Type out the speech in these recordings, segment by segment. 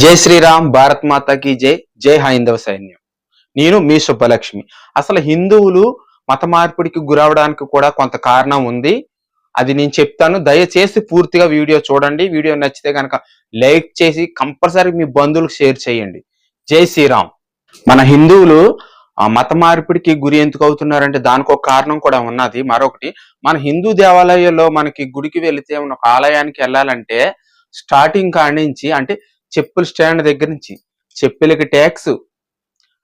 జై శ్రీరామ్ భారత్ మాతాకి జై జై హైందవ సైన్యం. నేను మీ సుబ్బలక్ష్మి. అసలు హిందువులు మత మార్పిడికి గురవడానికి కూడా కొంత కారణం ఉంది. అది నేను చెప్తాను. దయచేసి పూర్తిగా వీడియో చూడండి. వీడియో నచ్చితే కనుక లైక్ చేసి కంపల్సరీ మీ బంధువులకు షేర్ చేయండి. జై శ్రీరామ్. మన హిందువులు మత మార్పిడికి గురి ఎందుకు అవుతున్నారంటే దానికి ఒక కారణం కూడా ఉన్నది. మరొకటి మన హిందూ దేవాలయాల్లో మనకి గుడికి వెళితే ఒక ఆలయానికి వెళ్ళాలంటే స్టార్టింగ్ కాడి నుంచి అంటే చెప్పుల స్టాండ్ దగ్గర నుంచి చెప్పులకి ట్యాక్స్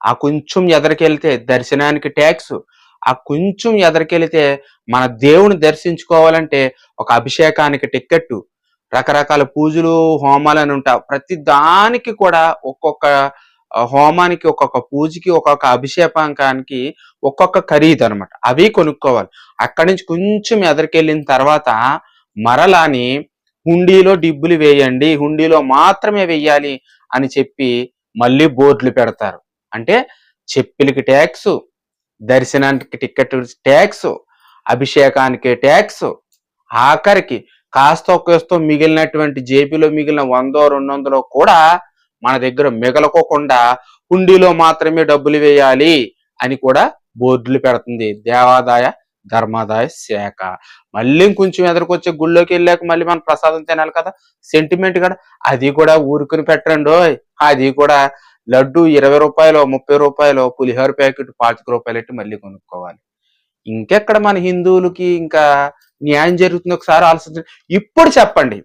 ఆ కొంచెం ఎదరికెళ్తే దర్శనానికి ట్యాక్స్ ఆ కొంచెం ఎదరికెళ్తే మన దేవుని దర్శించుకోవాలంటే ఒక అభిషేకానికి టిక్కెట్టు రకరకాల పూజలు హోమాలు అని ఉంటాయి ప్రతి దానికి కూడా ఒక్కొక్క హోమానికి ఒక్కొక్క పూజకి ఒక్కొక్క అభిషేకానికి ఒక్కొక్క ఖరీదు అనమాట అవి కొనుక్కోవాలి. అక్కడి నుంచి కొంచెం ఎదరికెళ్ళిన తర్వాత మరలాని హుండీలో డిబ్బులు వేయండి హుండీలో మాత్రమే వెయ్యాలి అని చెప్పి మళ్ళీ బోర్డులు పెడతారు. అంటే చెప్పులకి ట్యాక్స్ దర్శనానికి టికెట్ ట్యాక్స్ అభిషేకానికి ట్యాక్స్ ఆఖరికి కాస్త ఒకేస్తో మిగిలినటువంటి జేబీలో మిగిలిన వందో రెండు వందలో కూడా మన దగ్గర మిగలకోకుండా హుండీలో మాత్రమే డబ్బులు వేయాలి అని కూడా బోర్డులు పెడుతుంది దేవాదాయ ధర్మాదాయ శాఖ మళ్ళీ కొంచెం ఎదురుకొచ్చే గుళ్ళోకి వెళ్ళాక మళ్ళీ మనం ప్రసాదం తినాలి కదా? సెంటిమెంట్ కూడా అది కూడా ఊరుకుని పెట్టండి ఓయ్. అది కూడా లడ్డు ఇరవై రూపాయలు ముప్పై రూపాయలు పులిహోర ప్యాకెట్ పాతిక రూపాయలు పెట్టి మళ్ళీ కొనుక్కోవాలి. ఇంకెక్కడ మన హిందువులకి ఇంకా న్యాయం జరుగుతుంది ఒకసారి ఆలోచించండి ఇప్పుడు చెప్పండి.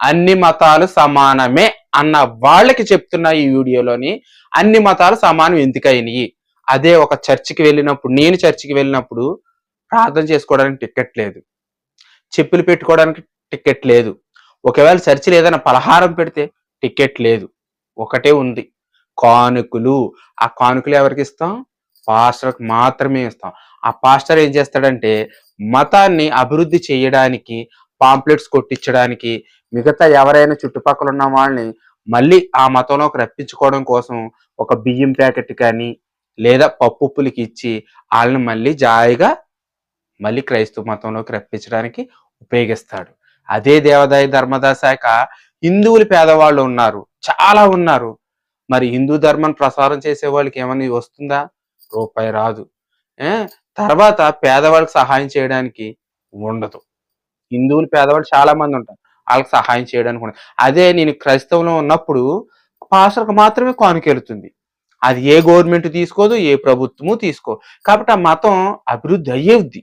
అన్ని మతాలు సమానమే అన్న వాళ్ళకి చెప్తున్న ఈ వీడియోలోని అన్ని మతాలు సమానం ఎందుకైనవి అదే ఒక చర్చికి వెళ్ళినప్పుడు నేను చర్చికి వెళ్ళినప్పుడు ప్రార్థన చేసుకోవడానికి టికెట్ లేదు. చెప్పులు పెట్టుకోవడానికి టికెట్ లేదు. ఒకవేళ చర్చిలో ఏదైనా పలహారం పెడితే టికెట్ లేదు. ఒకటే ఉంది. కానుకలు. ఆ కానుకలు ఎవరికి ఇస్తాం? పాస్టర్కి మాత్రమే ఇస్తాం. ఆ పాస్టర్ ఏం చేస్తాడంటే మతాన్ని అభివృద్ధి చేయడానికి పాంప్లెట్స్ కొట్టించడానికి మిగతా ఎవరైనా చుట్టుపక్కల ఉన్న వాళ్ళని మళ్ళీ ఆ మతంలోకి రప్పించుకోవడం కోసం ఒక బియ్యం ప్యాకెట్ కానీ లేదా పప్పు ఇచ్చి వాళ్ళని మళ్ళీ జాయిగా మళ్ళీ క్రైస్తవ మతంలోకి రప్పించడానికి ఉపయోగిస్తాడు. అదే దేవాదాయ ధర్మదా శాఖ హిందువులు పేదవాళ్ళు ఉన్నారు చాలా ఉన్నారు. మరి హిందూ ధర్మాన్ని ప్రసారం చేసే వాళ్ళకి ఏమని వస్తుందా? రూపాయి రాదు. తర్వాత పేదవాళ్ళకి సహాయం చేయడానికి ఉండదు. హిందువులు పేదవాళ్ళు చాలా మంది ఉంటారు. వాళ్ళకి సహాయం చేయడానికి ఉండదు. అదే నేను క్రైస్తవంలో ఉన్నప్పుడు పాస్టర్కి మాత్రమే కానుకెళ్తుంది. అది ఏ గవర్నమెంట్ తీసుకోదు ఏ ప్రభుత్వము తీసుకో కాబట్టి ఆ మతం అభివృద్ధి అయ్యేది.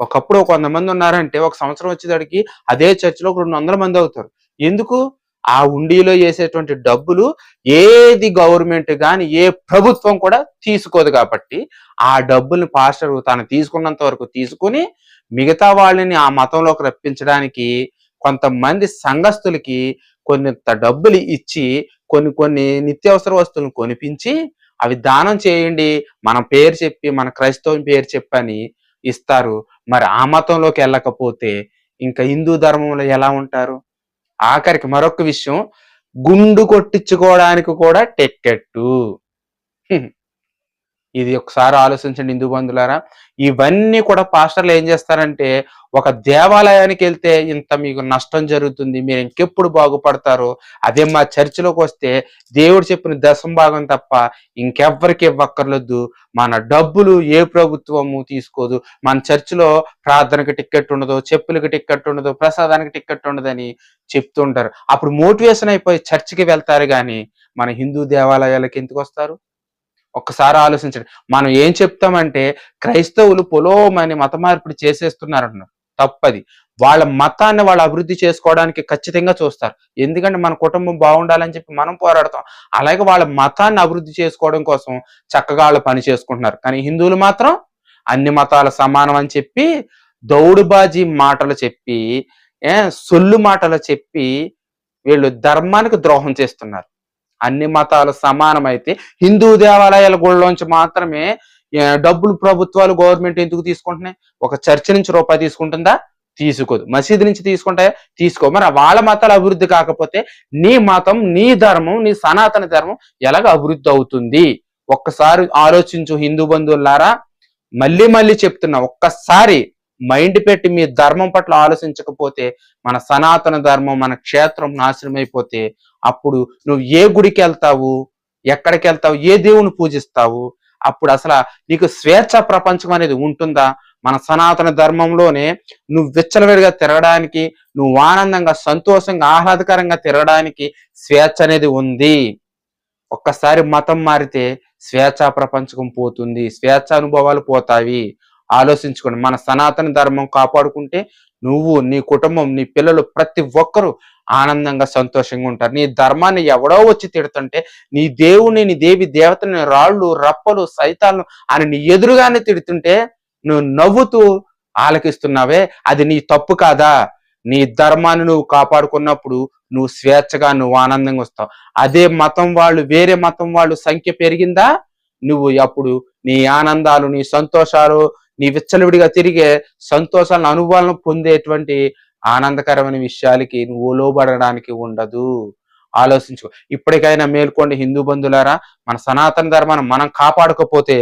ఒకప్పుడు ఒక మంది ఉన్నారంటే ఒక సంవత్సరం వచ్చేదానికి అదే చర్చిలో ఒక రెండు వందల మంది అవుతారు. ఎందుకు? ఆ ఉండీలో వేసేటువంటి డబ్బులు ఏది గవర్నమెంట్ కానీ ఏ ప్రభుత్వం కూడా తీసుకోదు కాబట్టి ఆ డబ్బుల్ని పాస్టర్ తను తీసుకున్నంత వరకు తీసుకుని మిగతా వాళ్ళని ఆ మతంలోకి రప్పించడానికి కొంతమంది సంఘస్థులకి కొంత డబ్బులు ఇచ్చి కొన్ని కొన్ని నిత్యావసర వస్తువులను కొనిపించి అవి దానం చేయండి మన పేరు చెప్పి మన క్రైస్తవం పేరు చెప్పని ఇస్తారు. మరి ఆ మతంలోకి వెళ్ళకపోతే ఇంకా హిందూ ధర్మంలో ఎలా ఉంటారు? ఆఖరికి మరొక విషయం గుండు కొట్టించుకోవడానికి కూడా టిక్కెట్టు. ఇది ఒకసారి ఆలోచించండి హిందూ బంధులారా ఇవన్నీ కూడా పాస్టర్లు ఏం చేస్తారంటే ఒక దేవాలయానికి వెళ్తే ఇంత మీకు నష్టం జరుగుతుంది మీరు ఇంకెప్పుడు బాగుపడతారు. అదే మా చర్చిలోకి వస్తే దేవుడు చెప్పిన దశం భాగం తప్ప ఇంకెవ్వరికి ఇవ్వక్కర్లేదు. మన డబ్బులు ఏ ప్రభుత్వము తీసుకోదు. మన చర్చిలో ప్రార్థనకి టిక్కెట్ ఉండదు చెప్పులకి టిక్కెట్ ఉండదు ప్రసాదానికి టిక్కెట్ ఉండదని చెప్తుంటారు. అప్పుడు మోటివేషన్ అయిపోయి చర్చికి వెళ్తారు కానీ మన హిందూ దేవాలయాలకు ఎందుకు వస్తారు? ఒక్కసారి ఆలోచించండి. మనం ఏం చెప్తామంటే క్రైస్తవులు పొలోమని మత మార్పిడి చేసేస్తున్నారంటున్నారు. తప్పది. వాళ్ళ మతాన్ని వాళ్ళు అభివృద్ధి చేసుకోవడానికి ఖచ్చితంగా చూస్తారు. ఎందుకంటే మన కుటుంబం బాగుండాలని చెప్పి మనం పోరాడతాం. అలాగే వాళ్ళ మతాన్ని అభివృద్ధి చేసుకోవడం కోసం చక్కగా వాళ్ళు పని చేసుకుంటున్నారు. కానీ హిందువులు మాత్రం అన్ని మతాల సమానం అని చెప్పి దౌడుబాజీ మాటలు చెప్పి ఏ సొల్లు మాటలు చెప్పి వీళ్ళు ధర్మానికి ద్రోహం చేస్తున్నారు. అన్ని మతాలు సమానమైతే హిందూ దేవాలయాల గుళ్ళలోంచి మాత్రమే డబ్బులు ప్రభుత్వాలు గవర్నమెంట్ ఎందుకు తీసుకుంటున్నాయి? ఒక చర్చి నుంచి రూపాయి తీసుకుంటుందా? తీసుకోదు. మసీదు నుంచి తీసుకుంటాయా? తీసుకో మరి వాళ్ళ మతాలు అభివృద్ధి కాకపోతే నీ మతం నీ ధర్మం నీ సనాతన ధర్మం ఎలాగ అభివృద్ధి అవుతుంది? ఒక్కసారి ఆలోచించు హిందూ బంధువులారా. మళ్ళీ మళ్ళీ చెప్తున్నా ఒక్కసారి మైండ్ పెట్టి మీ ధర్మం పట్ల ఆలోచించకపోతే మన సనాతన ధర్మం మన క్షేత్రం నాశనం అయిపోతే అప్పుడు నువ్వు ఏ గుడికి వెళ్తావు ఎక్కడికి వెళ్తావు ఏ దేవుని పూజిస్తావు అప్పుడు అసలు నీకు స్వేచ్ఛ ప్రపంచం అనేది ఉంటుందా? మన సనాతన ధర్మంలోనే నువ్వు విచ్చలవిడిగా తిరగడానికి నువ్వు ఆనందంగా సంతోషంగా ఆహ్లాదకరంగా తిరగడానికి స్వేచ్ఛ అనేది ఉంది. ఒక్కసారి మతం మారితే స్వేచ్ఛ ప్రపంచకం పోతుంది స్వేచ్ఛ అనుభవాలు పోతాయి. ఆలోచించుకోండి. మన సనాతన ధర్మం కాపాడుకుంటే నువ్వు నీ కుటుంబం నీ పిల్లలు ప్రతి ఒక్కరూ ఆనందంగా సంతోషంగా ఉంటారు. నీ ధర్మాన్ని ఎవడో వచ్చి తిడుతుంటే నీ దేవుని నీ దేవి దేవతని రాళ్ళు రప్పలు సైతాలను అని నీ ఎదురుగానే తిడుతుంటే నువ్వు నవ్వుతూ ఆలకిస్తున్నావే. అది నీ తప్పు కాదా? నీ ధర్మాన్ని నువ్వు కాపాడుకున్నప్పుడు నువ్వు స్వేచ్ఛగా నువ్వు ఆనందంగా వస్తావు. అదే మతం వాళ్ళు వేరే మతం వాళ్ళు సంఖ్య పెరిగిందా? నువ్వు అప్పుడు నీ ఆనందాలు నీ సంతోషాలు నీ విచ్చలవిడిగా తిరిగే సంతోషాలను అనుభవాలను పొందేటువంటి ఆనందకరమైన విషయాలకి నువ్వు లోబడడానికి ఉండదు. ఆలోచించుకో. ఇప్పటికైనా మేల్కోండి హిందూ బంధులారా మన సనాతన ధర్మాన్ని మనం కాపాడకపోతే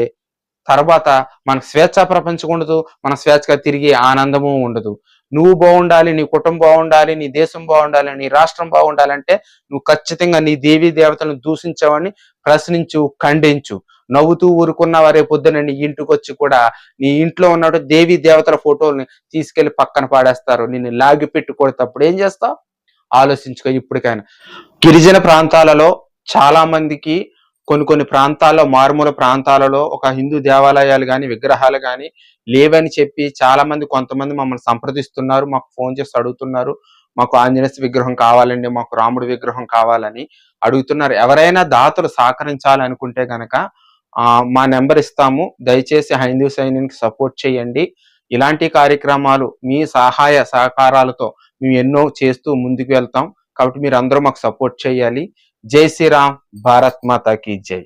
తర్వాత మన స్వేచ్ఛ ప్రపంచం ఉండదు మన స్వేచ్ఛగా తిరిగి ఆనందము ఉండదు. నువ్వు బాగుండాలి నీ కుటుంబం బాగుండాలి నీ దేశం బాగుండాలి నీ రాష్ట్రం బాగుండాలంటే నువ్వు ఖచ్చితంగా నీ దేవీ దేవతలను దూషించవని ప్రశ్నించు ఖండించు. నవ్వుతూ ఊరుకున్న వారే పొద్దున నీ ఇంటికి వచ్చి కూడా నీ ఇంట్లో ఉన్నట్టు దేవి దేవతల ఫోటోల్ని తీసుకెళ్ళి పక్కన పాడేస్తారు. నిన్ను లాగి పెట్టుకోడేటప్పుడు ఏం చేస్తావు? ఆలోచించుకో ఇప్పటికైనా. గిరిజన ప్రాంతాలలో చాలా మందికి కొన్ని కొన్ని ప్రాంతాల్లో మారుమూల ప్రాంతాలలో ఒక హిందూ దేవాలయాలు కానీ విగ్రహాలు కానీ లేవని చెప్పి చాలా మంది కొంతమంది మమ్మల్ని సంప్రదిస్తున్నారు. మాకు ఫోన్ చేసి అడుగుతున్నారు. మాకు ఆంజనేయ విగ్రహం కావాలండి మాకు రాముడి విగ్రహం కావాలని అడుగుతున్నారు. ఎవరైనా దాతలు సహకరించాలనుకుంటే గనక మా నెంబర్ ఇస్తాము. దయచేసి హైందూ సైన్యానికి సపోర్ట్ చేయండి. ఇలాంటి కార్యక్రమాలు మీ సహాయ సహకారాలతో మేము ఎన్నో చేస్తూ ముందుకు వెళ్తాం. కాబట్టి మీరు అందరూ మాకు సపోర్ట్ చేయాలి. జై శ్రీరామ్. భారత్ మాతాకి జై.